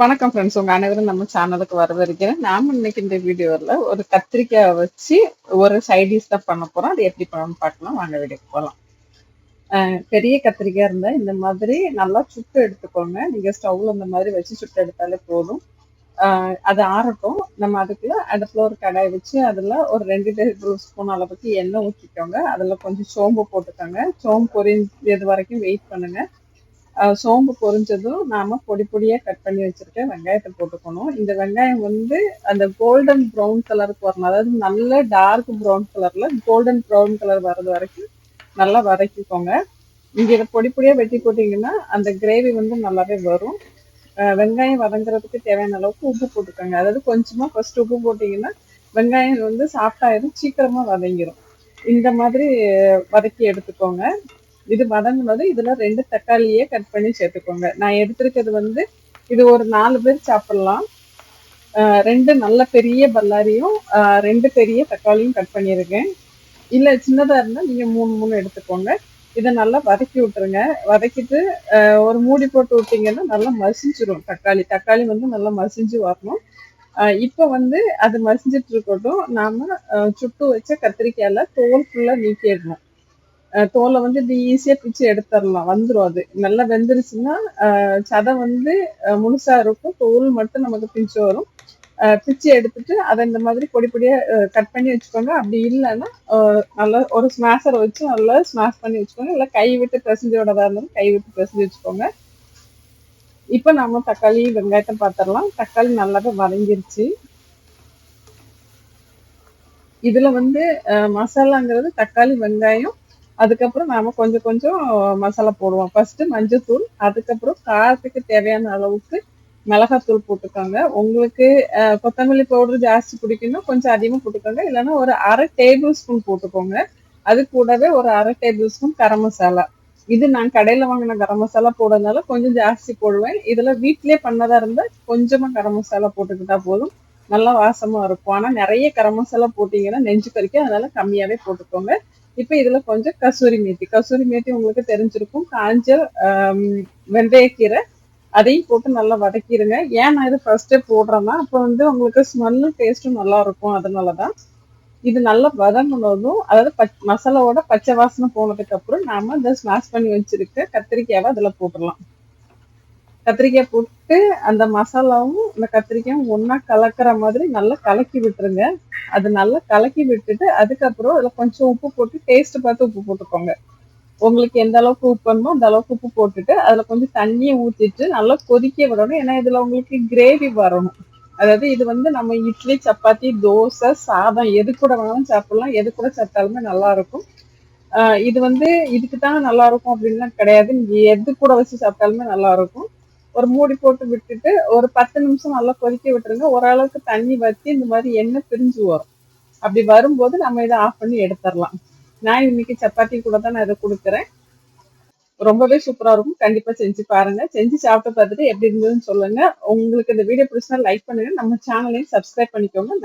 வணக்கம் ஃப்ரெண்ட்ஸ் உங்க அனைவரும் நம்ம சேனலுக்கு வரவேற்கிறேன். நாம இன்னைக்கு இந்த வீடியோல ஒரு கத்திரிக்காய் வச்சு ஒரு சைடிஷ் தான் பண்ண போறோம். அது எப்படி பண்ணணும்னு பார்க்கலாம். வாங்க வீடியோக்கு போகலாம் பெரிய கத்திரிக்காய் இருந்தா இந்த மாதிரி நல்லா சுட்டு எடுத்துக்கோங்க. நீங்க ஸ்டவ்ல இந்த மாதிரி வச்சு சுட்டு எடுத்தாலே போதும். அது ஆறட்டும். நம்ம அதுக்குள்ள அடுப்புல ஒரு கடாய் வச்சு அதுல ஒரு ரெண்டு டேபிள் ஸ்பூன் அளவுக்கு எண்ணெய் ஊற்றிக்கோங்க அதுல கொஞ்சம் சோம்பு போட்டுக்கோங்க. சோம்பு பொரிஞ்சது வரைக்கும் வெயிட் பண்ணுங்க. சோம்பு பொரிஞ்சதும் நாம பொடி பொடியா கட் பண்ணி வச்சிருக்க வெங்காயத்தை போட்டுக்கணும். இந்த வெங்காயம் வந்து அந்த கோல்டன் ப்ரௌன் கலருக்கு வரணும். அதாவது நல்ல டார்க் ப்ரௌன் கலர்ல கோல்டன் ப்ரௌன் கலர் வர்றது வரைக்கும் நல்லா வதக்கிக்கோங்க. இங்கே இதை பொடி பொடியா வெட்டி போட்டீங்கன்னா அந்த கிரேவி வந்து நல்லாவே வரும். வெங்காயம் வதங்குறதுக்கு தேவையான அளவுக்கு உப்பு போட்டுக்கோங்க. அதாவது கொஞ்சமா ஃபர்ஸ்ட் உப்பு போட்டீங்கன்னா வெங்காயம் வந்து சாஃப்டாயிரும் சீக்கிரமா வதங்கிரும். இந்த மாதிரி வதக்கி எடுத்துக்கோங்க. இது வதங்குனது இதுல ரெண்டு தக்காளியே கட் பண்ணி சேர்த்துக்கோங்க. நான் எடுத்திருக்கிறது வந்து இது ஒரு நாலு பேர் சாப்பிடலாம். ரெண்டு நல்ல பெரிய பல்லாரியும் ரெண்டு பெரிய தக்காளியும் கட் பண்ணியிருக்கேன் இல்லை சின்னதாக இருந்தால் நீங்கள் மூணு மூணு எடுத்துக்கோங்க. இதை நல்லா வதக்கி விட்டுருங்க. வதக்கிட்டு ஒரு மூடி போட்டு விட்டிங்கன்னா நல்லா மசிஞ்சிரும் தக்காளி. தக்காளி வந்து நல்லா மசிஞ்சு வரணும். இப்போ வந்து அது மசிஞ்சிட்டு இருக்கட்டும். நாம் சுட்டு வச்ச கத்திரிக்காயில தோல் ஃபுல்லாக நீக்கிடணும். தோலை வந்து இப்படி ஈஸியா பிச்சு எடுத்துடலாம். வந்துடும் அது. நல்லா வெந்துருச்சுன்னா சதை வந்து முழுசா இருக்கும். தோல் மட்டும் நமக்கு பிஞ்சு வரும். பிச்சு எடுத்துட்டு அதை இந்த மாதிரி பொடி பொடியா கட் பண்ணி வச்சுக்கோங்க. அப்படி இல்லைன்னா நல்லா ஒரு ஸ்மாஷரை வச்சு நல்லா ஸ்மாஷ் பண்ணி வச்சுக்கோங்க. இல்லை கை விட்டு பிசைஞ்சு விடதா இருந்தாலும் கை விட்டு பிசைஞ்சு வச்சுக்கோங்க. இப்போ நாம தக்காளி வெங்காயத்தை பார்த்துடலாம் தக்காளி நல்லாவே வதங்கிருச்சு. இதுல வந்து மசாலாங்கிறது தக்காளி வெங்காயம் அதுக்கப்புறம் நாம கொஞ்சம் கொஞ்சம் மசாலா போடுவோம். ஃபர்ஸ்ட் மஞ்சத்தூள் அதுக்கப்புறம் காரத்துக்கு தேவையான அளவுக்கு மிளகாத்தூள் போட்டுக்கோங்க. உங்களுக்கு கொத்தமல்லி பவுடர் ஜாஸ்தி பிடிக்குன்னா கொஞ்சம் அதிகமாக போட்டுக்கோங்க. இல்லைன்னா ஒரு அரை டேபிள் ஸ்பூன் போட்டுக்கோங்க. அது கூடவே ஒரு அரை டேபிள் ஸ்பூன் கரம் மசாலா. இது நான் கடையில் வாங்கின கரம் மசாலா போடுறதுனால கொஞ்சம் ஜாஸ்தி போடுவேன். இதில் வீட்டிலே பண்ணதா இருந்தால் கொஞ்சமாக கரம் மசாலா போட்டுக்கிட்டா போதும். நல்லா வாசமா இருக்கும். ஆனா நிறைய கரம் மசாலா போட்டீங்கன்னா நெஞ்சு கறிக்கும் அதனால கம்மியாவே போட்டுக்கோங்க. இப்ப இதுல கொஞ்சம் கசூரி மேத்தி. கசூரி மேத்தி உங்களுக்கு தெரிஞ்சிருக்கும். காஞ்ச வெந்தயக்கீரை அதையும் போட்டு நல்லா வதக்கிடுங்க. ஏன் நான் இது ஃபர்ஸ்டே போடுறேன்னா அப்போ வந்து உங்களுக்கு ஸ்மெல்லும் டேஸ்ட்டும் நல்லா இருக்கும். அதனாலதான். இது நல்லா வதங்கினதும் அதாவது பச் மசாலாவோட பச்சை வாசனை போனதுக்கு அப்புறம் நாம இந்த ஸ்மாஷ் பண்ணி வச்சிருக்க கத்திரிக்காவை அதுல போட்டுடலாம். கத்திரிக்காய் போட்டு அந்த மசாலாவும் இந்த கத்திரிக்காயும் ஒன்றா கலக்கிற மாதிரி நல்லா கலக்கி விட்டுருங்க. அது நல்லா கலக்கி விட்டுட்டு அதுக்கப்புறம் இதில் கொஞ்சம் உப்பு போட்டு டேஸ்ட்டு பார்த்து உப்பு போட்டுக்கோங்க. உங்களுக்கு எந்த அளவுக்கு உப்பு வேணுமோ அந்த அளவுக்கு உப்பு போட்டுட்டு அதில் கொஞ்சம் தண்ணியை ஊற்றிட்டு நல்லா கொதிக்க விடணும். ஏன்னா இதில் உங்களுக்கு கிரேவி வரணும். அதாவது இது வந்து நம்ம இட்லி சப்பாத்தி தோசை சாதம் எது கூட வேணாலும் சாப்பிடலாம். எது கூட சாப்பிட்டாலுமே நல்லாயிருக்கும் இது வந்து இதுக்கு தான் நல்லா இருக்கும் அப்படின்லாம் கிடையாது. நீங்கள் எது கூட வச்சு சாப்பிட்டாலுமே நல்லா இருக்கும். ஒரு மூடி போட்டு விட்டுட்டு ஒரு பத்து நிமிஷம் நல்லா கொதிக்க விட்டுருங்க. ஓரளவுக்கு தண்ணி வத்தி இந்த மாதிரி எண்ணெய் பிரிஞ்சு வரும். அப்படி வரும்போது நம்ம இதை ஆஃப் பண்ணி எடுத்துடலாம். நான் இன்னைக்கு சப்பாத்தி கூட தான் நான் இதை கொடுக்குறேன். ரொம்பவே சூப்பரா இருக்கும். கண்டிப்பா செஞ்சு பாருங்க. செஞ்சு சாப்பிட்டு பார்த்துட்டு எப்படி இருந்ததுன்னு சொல்லுங்க. உங்களுக்கு இந்த வீடியோ பிடிச்சா லைக் பண்ணுங்க. நம்ம சேனலையும் சப்ஸ்கிரைப் பண்ணிக்கோங்க.